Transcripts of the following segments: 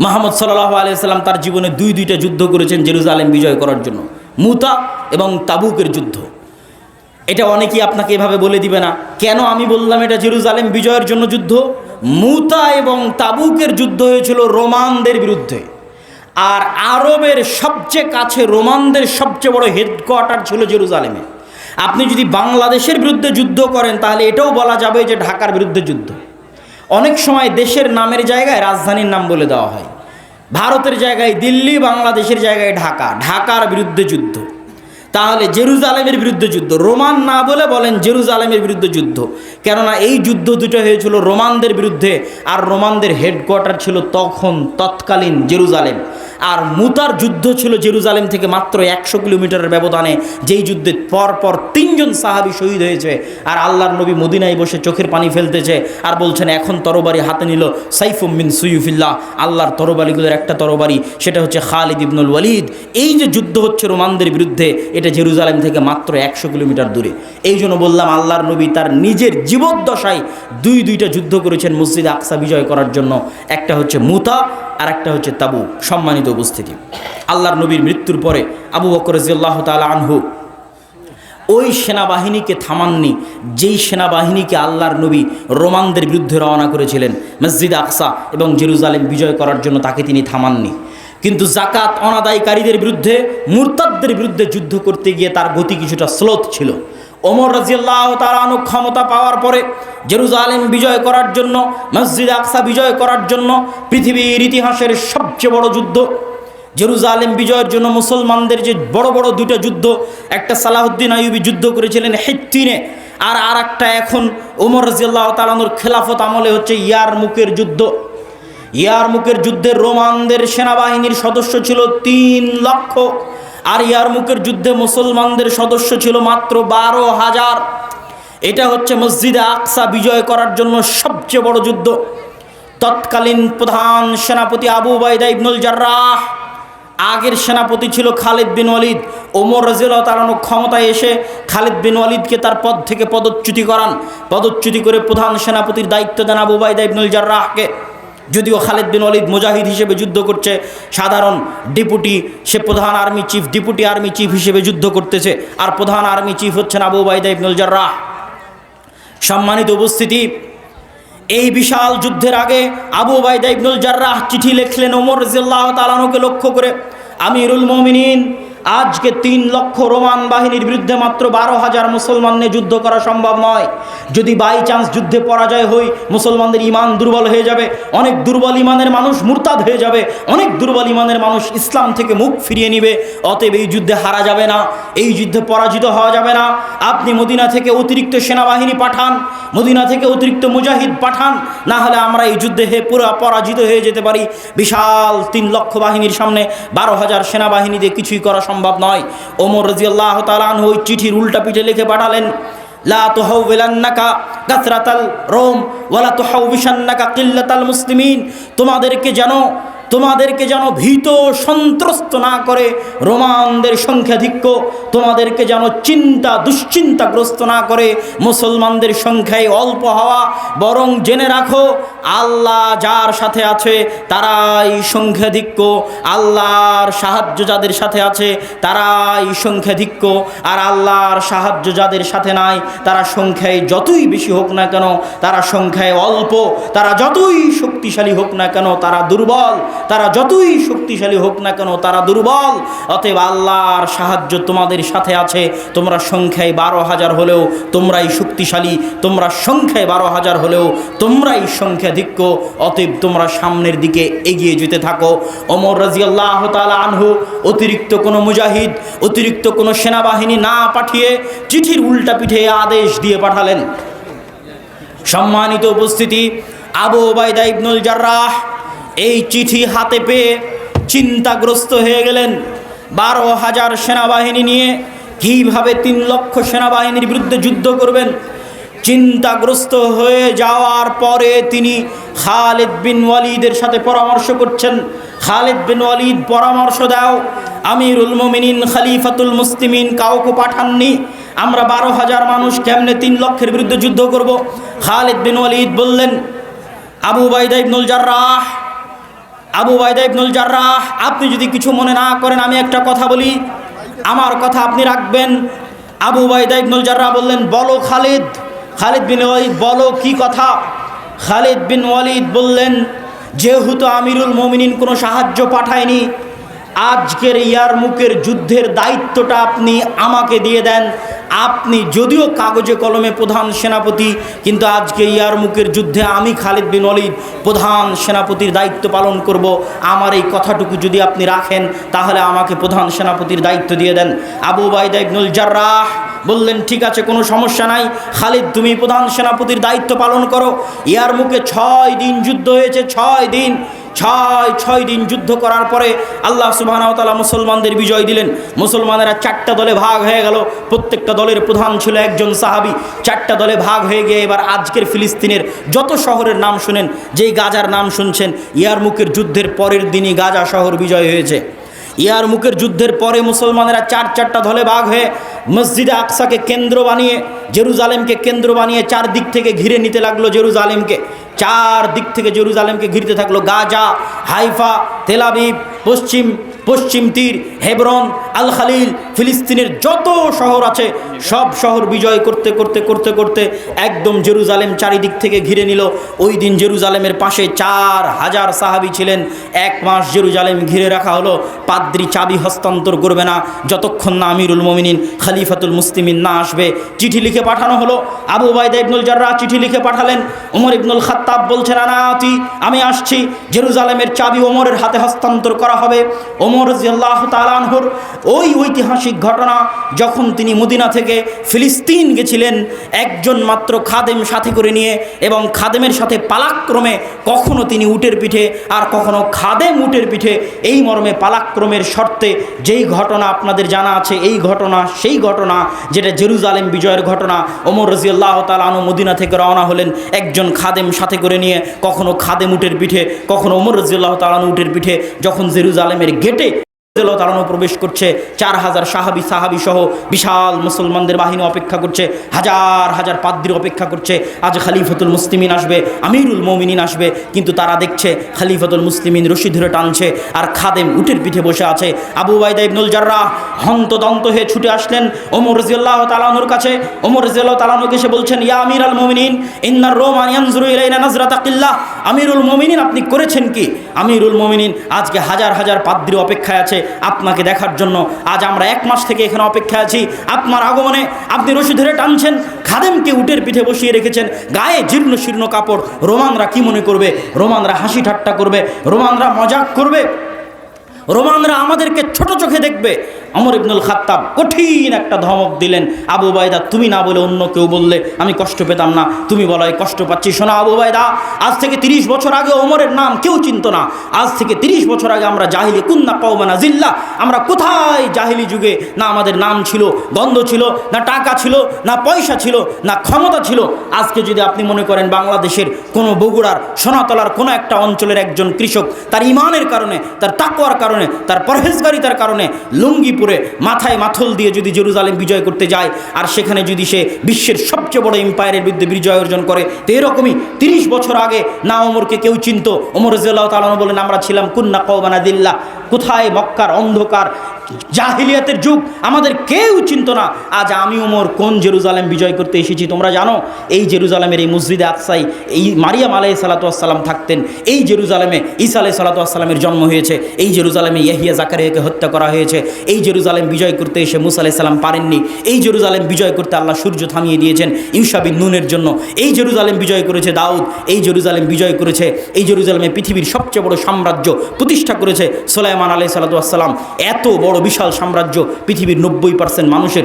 মাহমদ সাল্লাহ আলিয়াল্লাম তার জীবনে দুই দুইটা যুদ্ধ করেছেন জেরুজালেম বিজয় করার জন্য। মুতা এবং তাবুকের যুদ্ধ। এটা অনেকেই আপনাকে এভাবে বলে দিবে না, কেন আমি বললাম এটা জেরুজালেম বিজয়ের জন্য যুদ্ধ? মুতা এবং তাবুকের যুদ্ধ হয়েছিল রোমানদের বিরুদ্ধে। আর আরবের সবচেয়ে কাছে রোমানদের সবচেয়ে বড় হেডকোয়ার্টার ছিল জেরুজালেমে। আপনি যদি বাংলাদেশের বিরুদ্ধে যুদ্ধ করেন, তাহলে এটাও বলা যাবে যে ঢাকার বিরুদ্ধে যুদ্ধ। অনেক সময় দেশের নামের জায়গায় রাজধানীর নাম বলে দেওয়া হয়। ভারতের জায়গায় দিল্লি, বাংলাদেশের জায়গায় ঢাকা। ঢাকার বিরুদ্ধে যুদ্ধ। তাহলে জেরুজালেমের বিরুদ্ধে যুদ্ধ। রোমান না বলে বলেন জেরুজালেমের বিরুদ্ধে যুদ্ধ। কেননা এই যুদ্ধ দুটো হয়েছিল রোমানদের বিরুদ্ধে, আর রোমানদের হেডকোয়ার্টার ছিল তখন তৎকালীন জেরুজালেম। আর মুতার যুদ্ধ ছিল জেরুজালেম থেকে মাত্র একশো কিলোমিটারের ব্যবধানে, যেই যুদ্ধে পর পর তিনজন সাহাবি শহীদ হয়েছে, আর আল্লাহর নবী মদিনায় বসে চোখের পানি ফেলতেছে, আর বলছেন, এখন তরবারি হাতে নিল সাইফুমিন সুইফিল্লাহ আল্লাহর তরবারিগুলোর একটা তরবারি, সেটা হচ্ছে খালিদ ইবনুল ওয়ালিদ। এই যে যুদ্ধ হচ্ছে রোমানদের বিরুদ্ধে এটা জেরুজালেম থেকে মাত্র একশো কিলোমিটার দূরে। এই জন্য বললাম, আল্লাহর নবী তার নিজের জীবদ্দশায় দুই দুইটা যুদ্ধ করেছেন মসজিদ আকসা বিজয় করার জন্য। একটা হচ্ছে মুতা আর একটা হচ্ছে তাবু সম্মানিত উপস্থিতি। আল্লাহর নবীর মৃত্যুর পরে আবু বকর রাজিয়াল্লাহ তাআলা আনহু ওই সেনাবাহিনীকে থামাননি, যেই সেনাবাহিনীকে আল্লাহর নবী রোমানদের বিরুদ্ধে রওনা করেছিলেন। মসজিদ আকসা এবং জেরুজালেম বিজয় করার জন্য তাকে তিনি থামাননি। কিন্তু জাকাত অনাদায়কারীদের বিরুদ্ধে, মুরতাদদের বিরুদ্ধে যুদ্ধ করতে গিয়ে তার গতি কিছুটা স্লোত ছিল। ওমর রাজিয়াল্লাহ তালানু ক্ষমতা পাওয়ার পরে, জেরুজালেম বিজয় করার জন্য, মসজিদ আকসা বিজয় করার জন্য পৃথিবীর ইতিহাসের সবচেয়ে বড় যুদ্ধ। জেরুজালেম বিজয়ের জন্য মুসলমানদের যে বড় বড় দুটো যুদ্ধ, একটা সালাহুদ্দিন আইয়ুবী যুদ্ধ করেছিলেন হেত্তিনে আর আর একটা এখন ওমর রাজিয়াল্লাহ তালানুর খেলাফত আমলে হচ্ছে ইয়ার মুখের যুদ্ধ। ইয়ারমুকের যুদ্ধে রোমানদের সেনাবাহিনীর সদস্য ছিল তিন লক্ষ, আর ইয়ারমুকের যুদ্ধে মুসলমানদের সদস্য ছিল মাত্র বারো হাজার। এটা হচ্ছে মসজিদে আকসা বিজয় করার জন্য সবচেয়ে বড় যুদ্ধ। তৎকালীন প্রধান সেনাপতি আবু বাইদা ইবনুল জার্রাহ, আগের সেনাপতি ছিল খালিদ বিন ওয়ালিদ। ওমর রাজিয়াল তালানো ক্ষমতায় এসে খালিদ বিন ওয়ালিদকে তার পদ থেকে পদচ্যুতি করান। পদচ্যুতি করে প্রধান সেনাপতির দায়িত্ব দেন আবু বাইদা ইবনুল জার্রাহকে। যদিও খালেদ বিন অলিদ মুজাহিদ হিসেবে যুদ্ধ করছে, সাধারণ ডিপুটি, সে প্রধান army chief, deputy army chief হিসেবে যুদ্ধ করতেছে, আর প্রধান আর্মি চিফ হচ্ছেন আবু বাইদা ইবনুল জার্রাহ। সম্মানিত উপস্থিতি, এই বিশাল যুদ্ধের আগে আবু বাইদা ইবনুল জার্রাহ চিঠি লিখলেন ওমর রাজিয়াল্লাহ তালানুকে লক্ষ্য করে আমিরুল মমিনিন, আজকে তিন লক্ষ রোমান বাহিনীর বিরুদ্ধে মাত্র বারো হাজার মুসলমান নিয়ে যুদ্ধ করা সম্ভব নয়। যদি বাই চান্স যুদ্ধে পরাজয় হই, মুসলমানদের ইমান দুর্বল হয়ে যাবে, অনেক দুর্বল ইমানের মানুষ মুরতাদ হয়ে যাবে, অনেক দুর্বল ইমানের মানুষ ইসলাম থেকে মুখ ফিরিয়ে নিবে, অতএব এই যুদ্ধে হারা যাবে না, এই যুদ্ধে পরাজিত হওয়া যাবে না। আপনি মদিনা থেকে অতিরিক্ত সেনাবাহিনী পাঠান, মদিনা থেকে অতিরিক্ত মুজাহিদ পাঠান, না হলে আমরা এই যুদ্ধে হে পুরো পরাজিত হয়ে যেতে পারি। বিশাল তিন লক্ষ বাহিনীর সামনে বারো হাজার সেনাবাহিনী দিয়ে কিছুই করা সম্ভব নয়। ওমর রাজিয়াল্লাহ তালান ওই চিঠির উল্টা পিঠে লিখে পাঠালেন, লা রোম তোমাদেরকে যেন তোমাদেরকে যেন ভীত সন্ত্রস্ত না করে রোমানদের সংখ্যাধিক্য তোমাদেরকে যেন চিন্তা দুশ্চিন্তাগ্রস্ত না করে মুসলমানদের সংখ্যায় অল্প হওয়া। বরং জেনে রাখো আল্লাহ যার সাথে আছে, তারাই সংখ্যাধিক্য। আল্লাহর সাহায্য যাদের সাথে আছে, তারাই সংখ্যাধিক্য। আর আল্লাহর সাহায্য যাদের সাথে নাই, তারা সংখ্যায় যতই বেশি হোক না কেন, তারা সংখ্যায় অল্প। তারা যতই শক্তিশালী হোক না কেন, তারা দুর্বল। তারা যতই শক্তিশালী হোক না কেন, তারা দুর্বল। অতএব আল্লাহর সাহায্য তোমাদের সাথে আছে। তোমরা সংখ্যায় বারো হাজার হলেও তোমরাই শক্তিশালী। তোমরা সংখ্যায় বারো হাজার হলেও তোমরাই সংখ্যাধিক্য অতএব তোমরা সামনের দিকে এগিয়ে যেতে থাকো। অমর রাজিয়াল্লাহ তালা আনহু অতিরিক্ত কোনো মুজাহিদ, অতিরিক্ত কোনো সেনাবাহিনী না পাঠিয়ে চিঠির উল্টা পিঠে আদেশ দিয়ে পাঠালেন। সম্মানিত উপস্থিতি, আবু ওবায়দা ইবনুল জার্রাহ এই চিঠি হাতে পেয়ে চিন্তাগ্রস্ত হয়ে গেলেন। বারো হাজার সেনাবাহিনী নিয়ে কীভাবে তিন লক্ষ সেনাবাহিনীর বিরুদ্ধে যুদ্ধ করবেন? চিন্তাগ্রস্ত হয়ে যাওয়ার পরে তিনি খালেদ বিন ওয়ালিদের সাথে পরামর্শ করছেন। খালেদ বিন ওয়ালিদ পরামর্শ দাও। আমিরুল মোমিনিন, খালিফাতুল মুসলিমিন কাউকে পাঠাননি। আমরা বারো হাজার মানুষ কেমনে তিন লক্ষের বিরুদ্ধে যুদ্ধ করব? খালেদ বিন ওয়ালিদ বললেন, আবু বাইদা ইবনুল জার্রাহ, আবু বাইদা ইবনুল জার্রাহ, আপনি যদি কিছু মনে না করেন, আমি একটা কথা বলি। আমার কথা আপনি রাখবেন। আবু বাইদা ইবনুল জার্রাহ বললেন, বলো খালিদ খালিদ বিন ওয়ালিদ বলো কি কথা? খালিদ বিন ওয়ালিদ বললেন, যেহেতু আমিরুল মোমিনিন কোনো সাহায্য পাঠায়নি, আজকের ইয়ার মুখের যুদ্ধের দায়িত্বটা আপনি আমাকে দিয়ে দেন। আপনি যদিও কাগজে কলমে প্রধান সেনাপতি, কিন্তু আজকে ইয়ার মুখের যুদ্ধে আমি খালিদ বিন অলিদ প্রধান সেনাপতির দায়িত্ব পালন করব। আমার এই কথাটুকু যদি আপনি রাখেন, তাহলে আমাকে প্রধান সেনাপতির দায়িত্ব দিয়ে দেন। আবু বাইদা ইবনুল জার্রাহ বললেন, ঠিক আছে, কোনো সমস্যা নাই। খালিদ, তুমি প্রধান সেনাপতির দায়িত্ব পালন করো। ইয়ার মুখে ছয় দিন যুদ্ধ হয়েছে, ছয় দিন, ছয় ছয় দিন যুদ্ধ করার পরে আল্লাহ সুবাহতালা মুসলমানদের বিজয় দিলেন। মুসলমানেরা চারটা দলে ভাগ হয়ে গেল। প্রত্যেকটা দলের প্রধান ছিল একজন সাহাবি। চারটা দলে ভাগ হয়ে গিয়ে এবার আজকের ফিলিস্তিনের যত শহরের নাম শুনেন, যেই গাজার নাম শুনছেন ইয়ারমুকের যুদ্ধের পরের দিনই গাজা শহর বিজয় হয়েছে। ইয়ার মুখের যুদ্ধের পরে মুসলমানেরা চার চারটা ধলে ভাগ হয়ে মসজিদে আকসাকে কেন্দ্র বানিয়ে জেরুজালেমকে কেন্দ্র বানিয়ে চার দিক থেকে ঘিরে নিতে লাগল জেরুজালেমকে। চার দিক থেকে জেরুজালেমকে ঘিরতে থাকল গাজা, হাইফা তেলাবিব পশ্চিম পশ্চিম তীর, হেবরন, আল খালিল, ফিলিস্তিনের যত শহর আছে, সব শহর বিজয় করতে করতে করতে করতে একদম জেরুজালেম চারিদিক থেকে ঘিরে নিল। ওই দিন জেরুজালেমের পাশে চার হাজার সাহাবি ছিলেন। এক মাস জেরুজালেম ঘিরে রাখা হলো। পাদ্রি চাবি হস্তান্তর করবে না। যতক্ষণ না আমিরুল মমিনিন, খালিফাতুল মুসলিমিন না আসবে, চিঠি লিখে পাঠানো হলো। আবু বাইদা ইবনুল জাররা চিঠি লিখে পাঠালেন, ওমর ইবনুল খাত্তাব বলছেন আনাতি আমি আসছি, জেরুজালেমের চাবি ওমরের হাতে হস্তান্তর করা হবে। ওমর জিয়াল্লাহ তালানহর ওই ঐতিহাসিক ঘটনা, যখন তিনি মদিনা থেকে ফিলিস্তিন গেছিলেন, একজন মাত্র খাদেম সাথে করে নিয়ে এবং খাদেমের সাথে পালাক্রমে কখনো তিনি উটের পিঠে আর কখনো খাদেম উটের পিঠে এই মর্মে পালাক্রমের শর্তে যেই ঘটনা আপনাদের জানা আছে, এই ঘটনা, সেই ঘটনা, যেটা জেরুজালেম বিজয়ের ঘটনা, ওমর রাজিয়াল্লাহ তালানু মদিনা থেকে রওনা হলেন। একজন খাদেম সাথে করে নিয়ে কখনো খাদেম উঠের পিঠে, কখনো ওমর রাজিউল্লাহ তালানু উঠের পিঠে, যখন জেরুজালেমের গেটে তারানো প্রবেশ করছে। চার হাজার সাহাবি সাহাবি সহ বিশাল মুসলমানদের বাহিনী অপেক্ষা করছে। হাজার হাজার পাদ্রির অপেক্ষা করছে। আজ খালিফতুল মুসলিমিন আসবে, আমিরুল মমিনিন আসবে। কিন্তু তারা দেখছে খালিফতুল মুসলিমিন রশি ধরে টানছে আর খাদেম উটের পিঠে বসে আছে। আবু বাইদা ইবনুল জার্রাহ হন্তদন্ত হয়ে ছুটে আসলেন ওমর রাজিয়াল্লাহ তালানোর কাছে। ওমর রাজিয়াল্লাহ তালানুকে এসে বলছেন, ইয়া আমির আল মমিনিন, ইন্নার আকিল্লাহ আমিরুল মমিনিন, আপনি করেছেন কি? আমিরুল মমিনিন আজকে হাজার হাজার পাদ্রি অপেক্ষায় আছে। আপনাকে দেখার জন্য আজ আমরা এক মাস থেকে এখানে অপেক্ষা আছি। আপনার আগমনে আপনি রশি ধরে টানছেন, খাদেমকে উটের পিঠে বসিয়ে রেখেছেন, গায়ে জীর্ণ শীর্ণ কাপড়। রোমানরা কি মনে করবে? রোমানরা হাসি ঠাট্টা করবে, রোমানরা মজাক করবে, রোমানরা আমাদেরকে ছোট চোখে দেখবে অমর ইবনুল খাত্তাব কঠিন একটা ধমক দিলেন, আবু বাইদা তুমি না বলে অন্য কেউ বললে আমি কষ্ট পেতাম না। তুমি বলাই কষ্ট পাচ্ছি। শোনা, আবু বাইদা আজ থেকে তিরিশ বছর আগে ওমরের নাম কেউ চিনত না। আজ থেকে তিরিশ বছর আগে আমরা জাহিলি কুন্না কৌমানা জিল্লা আমরা কোথায় জাহিলি যুগে? না আমাদের নাম ছিল, গন্ধ ছিল, না টাকা ছিল, না পয়সা ছিল, না ক্ষমতা ছিল। আজকে যদি আপনি মনে করেন বাংলাদেশের কোনো বগুড়ার, সোনাতলার কোনো একটা অঞ্চলের একজন কৃষক, তার ইমানের কারণে, তার তাকুয়ার কারণে, তার পরহেজগারিতার কারণে, লুঙ্গি পরে মাথায় মাথল দিয়ে যদি জেরুজালেম বিজয় করতে যায়, আর সেখানে যদি সে বিশ্বের সবচেয়ে বড় এম্পায়ারের বিরুদ্ধে বিজয় অর্জন করে, তো এরকমই তিরিশ বছর আগে না ওমরকে কেউ চিনত। ওমর রাজিয়াল্লাহ তালন বলেন, আমরা ছিলাম কুন্না কৌবানা দিল্লা কোথায় মক্কার অন্ধকার? জাহিলিয়াতের যুগ, আমাদের কেউ চিনত না। আজ আমি ওমর কোন জেরুজালেম বিজয় করতে এসেছি, তোমরা জানো? এই জেরুজালেমের এই মসজিদে আকসাই এই মারিয়াম আলাই সালাতাম থাকতেন। এই জেরুজালেমে ঈসা আলাই সালাতামের জন্ম হয়েছে। এই জেরুজালেমে ইয়াহিয়া জাকারিয়াকে হত্যা করা হয়েছে। এই জেরুজালেম বিজয় করতে এসে মুসা আলাই সাল্লাম পারেননি। এই জেরুজালেম বিজয় করতে আল্লাহ সূর্য থামিয়ে দিয়েছেন ইউসাবিন নুনের জন্য। এই জেরুজালেম বিজয় করেছে দাউদ। এই জেরুজালেম বিজয় করেছে, এই জেরুজালেমে পৃথিবীর সবচেয়ে বড় সাম্রাজ্য প্রতিষ্ঠা করেছে সোলাইমান আলাই সালাতাম এত বড় বিশাল সাম্রাজ্য পৃথিবীর নব্বই পার্সেন্ট মানুষের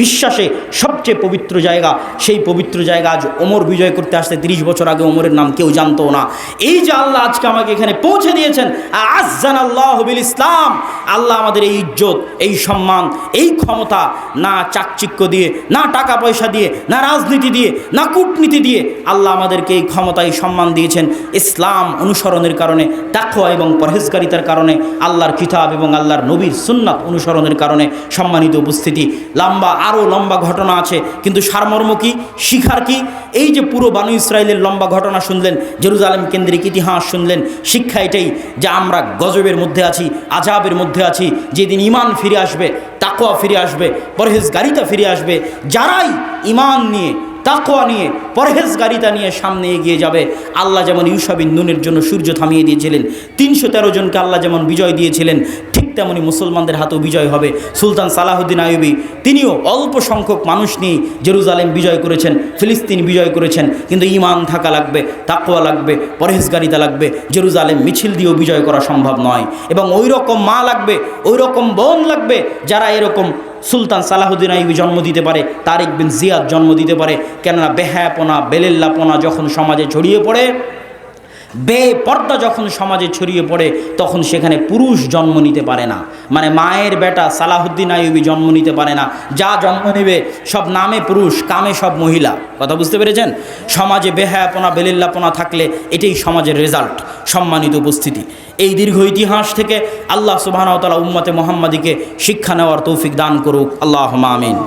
বিশ্বাসে সবচেয়ে পবিত্র জায়গা, সেই পবিত্র জায়গা আজ ওমর বিজয় করতে আসতে তিরিশ বছর আগে ওমরের নাম কেউ জানতো না। এই যে আল্লাহ আজকে আমাকে এখানে পৌঁছে দিয়েছেন আজান আল্লাহ বিল ইসলাম আল্লাহ আমাদের এই ইজ্জত, এই সম্মান, এই ক্ষমতা, না চাকচিক্য দিয়ে, না টাকা পয়সা দিয়ে, না রাজনীতি দিয়ে, না কূটনীতি দিয়ে আল্লাহ আমাদেরকে এই ক্ষমতা, এই সম্মান দিয়েছেন। ইসলাম অনুসরণের কারণে তাকোয়া এবং পরহেজকারিতার কারণে আল্লাহর কিতাব এবং আল্লাহর নবীর সুন্নাত সুন্নাত অনুসরণের কারণে সম্মানিত উপস্থিতি। লম্বা আরও লম্বা ঘটনা আছে, কিন্তু সারমর্ম কি, শিখার কি? এই যে পুরো বানু ইসরায়েলের লম্বা ঘটনা শুনলেন, জেরুজালেম কেন্দ্রিক ইতিহাস শুনলেন, শিক্ষা এটাই যে আমরা গজবের মধ্যে আছি আজাবের মধ্যে আছি, যেদিন ইমান ফিরে আসবে তাকোয়া ফিরে আসবে, পরহেজগারিতা ফিরে আসবে, যারাই ইমান নিয়ে তাকোয়া নিয়ে, পরহেজগারিতা নিয়ে সামনে এগিয়ে যাবে। আল্লাহ যেমন ইউসাবিন নুনের জন্য সূর্য থামিয়ে দিয়েছিলেন, তিনশো তেরো জনকে আল্লাহ যেমন বিজয় দিয়েছিলেন, ঠিক তেমনি মুসলমানদের হাতেও বিজয় হবে। সুলতান সালাহুদ্দিন আয়ুবি তিনিও অল্প সংখ্যক মানুষ নিয়ে জেরুজালেম বিজয় করেছেন, ফিলিস্তিন বিজয় করেছেন, কিন্তু ইমান থাকা লাগবে তাকোয়া লাগবে, পরহেজগারিতা লাগবে, জেরুজালেম মিছিল দিয়েও বিজয় করা সম্ভব নয়। এবং ওই রকম মা লাগবে ওই রকম বোন লাগবে, যারা এরকম সুলতান সালাহুদ্দিন আইবি জন্ম দিতে পারে, তারেক বিন জিয়াদ জন্ম দিতে পারে। কেননা বেহায়াপনা, বেলেল্লাপনা যখন সমাজে ছড়িয়ে পড়ে বেপর্দা যখন সমাজে ছড়িয়ে পড়ে, তখন সেখানে পুরুষ জন্ম নিতে পারে না। মানে মায়ের বেটা সালাহুদ্দিন আইবি জন্ম নিতে পারে না। যা জন্ম নেবে, সব নামে পুরুষ, কামে সব মহিলা। কথা বুঝতে পেরেছেন? সমাজে বেহায়াপনা, বেলিল্লাপনা থাকলে এটাই সমাজের রেজাল্ট সম্মানিত উপস্থিতি। এই দীর্ঘ ইতিহাস থেকে আল্লাহ সুবাহতালা উম্মতে মোহাম্মদীকে শিক্ষা নেওয়ার তৌফিক দান করুক। আল্লাহ আমিন।